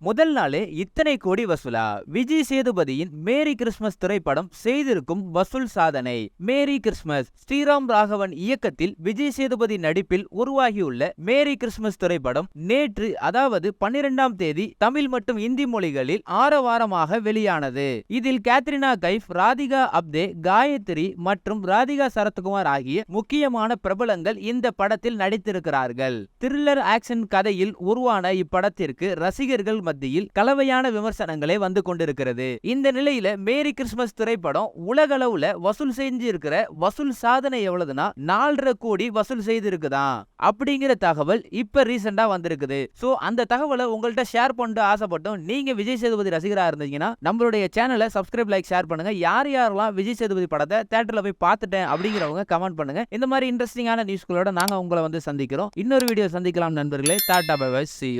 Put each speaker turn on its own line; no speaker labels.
முதல் நாளே இத்தனை கோடி வசூலா? விஜய் சேதுபதியின் மேரி கிறிஸ்மஸ் திரைப்படம் செய்திருக்கும் வசூல் சாதனை. மேரி கிறிஸ்மஸ் ஸ்ரீராம் ராகவன் இயக்கத்தில் விஜய் சேதுபதி நடிப்பில் உருவாகியுள்ள மேரி கிறிஸ்மஸ் திரைப்படம் நேற்று அதாவது பன்னிரெண்டாம் தேதி தமிழ் மற்றும் இந்தி மொழிகளில் ஆரவாரமாக வெளியானது. இதில் கேத்ரினா கைஃப் ராதிகா அப்தே காயத்ரி மற்றும் ராதிகா சரத்குமார் ஆகிய முக்கியமான பிரபலங்கள் இந்த படத்தில் நடித்திருக்கிறார்கள். த்ரில்லர் ஆக்ஷன் கதையில் உருவான இப்படத்திற்கு ரசிகர்கள் மத்தியில் கலவையான விமர்சனங்களே வந்து கொண்டிருக்கிறது. இந்த நிலையில மேரி கிறிஸ்துமஸ் திரைப்படம் உலகளவுல வசூல் செஞ்சிருக்கிற வசூல் சாதனை எவ்வளவுனா நாலரை கோடி வசூல் செய்திருக்குதான் அப்படிங்கிற தகவல் இப்ப ரீசெண்டா வந்திருக்குது. சோ அந்த தகவலை உங்கள்கிட்ட ஷேர் பண்ணிட்டு ஆசைப்பட்டோம் நீங்க விஜய் சேதுபதி ரசிகரா இருந்தீங்கன்னா நம்மளுடைய சேனலை சப்ஸ்கிரைப் லைக் ஷேர் பண்ணுங்க. யார் யாரெல்லாம் விஜய் சேதுபதி படத்தை தேட்டர்ல போய் பார்த்துட்டேன் அப்படிங்கிறவங்க கமெண்ட் பண்ணுங்க. இந்த மாதிரி இன்ட்ரெஸ்டிங்கான நியூஸ்களோட நாங்க உங்களை வந்து சந்திக்கிறோம். இன்னொரு வீடியோ சந்திக்கலாம் நண்பர்களே. Tata bye by see